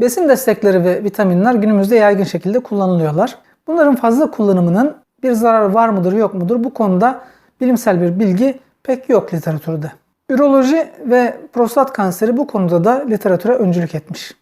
Besin destekleri ve vitaminler günümüzde yaygın şekilde kullanılıyorlar. Bunların fazla kullanımının bir zararı var mıdır yok mudur bu konuda bilimsel bir bilgi pek yok literatürde. Üroloji ve prostat kanseri bu konuda da literatüre öncülük etmiş.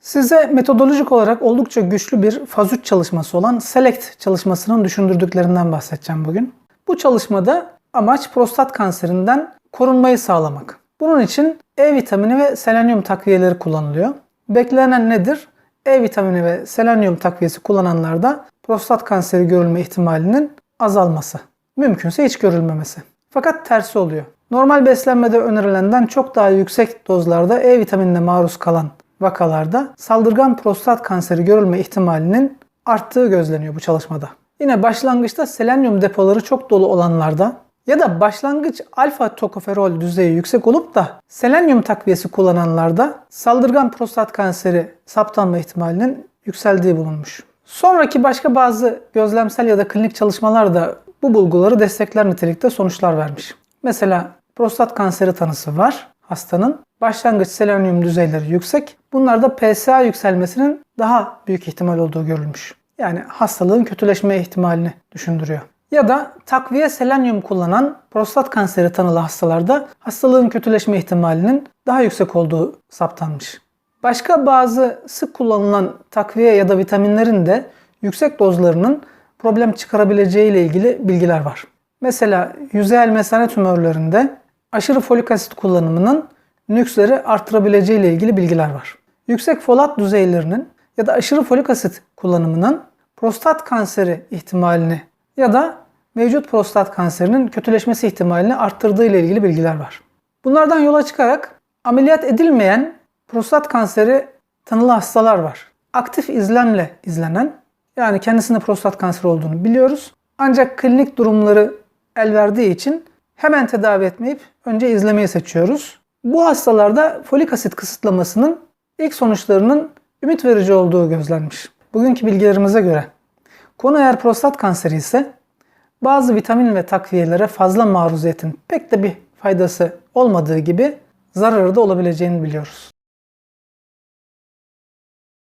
Size metodolojik olarak oldukça güçlü bir faz 3 çalışması olan SELECT çalışmasının düşündürdüklerinden bahsedeceğim bugün. Bu çalışmada amaç prostat kanserinden korunmayı sağlamak. Bunun için E vitamini ve selenyum takviyeleri kullanılıyor. Beklenen nedir? E vitamini ve selenyum takviyesi kullananlarda prostat kanseri görülme ihtimalinin azalması. Mümkünse hiç görülmemesi. Fakat tersi oluyor. Normal beslenmede önerilenden çok daha yüksek dozlarda E vitaminine maruz kalan vakalarda saldırgan prostat kanseri görülme ihtimalinin arttığı gözleniyor bu çalışmada. Yine başlangıçta selenyum depoları çok dolu olanlarda ya da başlangıç alfa tokoferol düzeyi yüksek olup da selenyum takviyesi kullananlarda saldırgan prostat kanseri saptanma ihtimalinin yükseldiği bulunmuş. Sonraki başka bazı gözlemsel ya da klinik çalışmalar da bu bulguları destekler nitelikte sonuçlar vermiş. Mesela prostat kanseri tanısı var hastanın. Başlangıç selenyum düzeyleri yüksek. Bunlarda PSA yükselmesinin daha büyük ihtimal olduğu görülmüş. Yani hastalığın kötüleşme ihtimalini düşündürüyor. Ya da takviye selenyum kullanan prostat kanseri tanılı hastalarda hastalığın kötüleşme ihtimalinin daha yüksek olduğu saptanmış. Başka bazı sık kullanılan takviye ya da vitaminlerin de yüksek dozlarının problem çıkarabileceği ile ilgili bilgiler var. Mesela yüzeyel mesane tümörlerinde aşırı folik asit kullanımının nüksleri artırabileceği ile ilgili bilgiler var. Yüksek folat düzeylerinin ya da aşırı folik asit kullanımının prostat kanseri ihtimalini ya da mevcut prostat kanserinin kötüleşmesi ihtimalini arttırdığı ile ilgili bilgiler var. Bunlardan yola çıkarak ameliyat edilmeyen prostat kanseri tanılı hastalar var. Aktif izlemle izlenen yani kendisinde prostat kanseri olduğunu biliyoruz. Ancak klinik durumları el verdiği için hemen tedavi etmeyip önce izlemeyi seçiyoruz. Bu hastalarda folik asit kısıtlamasının ilk sonuçlarının ümit verici olduğu gözlenmiş. Bugünkü bilgilerimize göre konu eğer prostat kanseri ise bazı vitamin ve takviyelere fazla maruziyetin pek de bir faydası olmadığı gibi zararı da olabileceğini biliyoruz.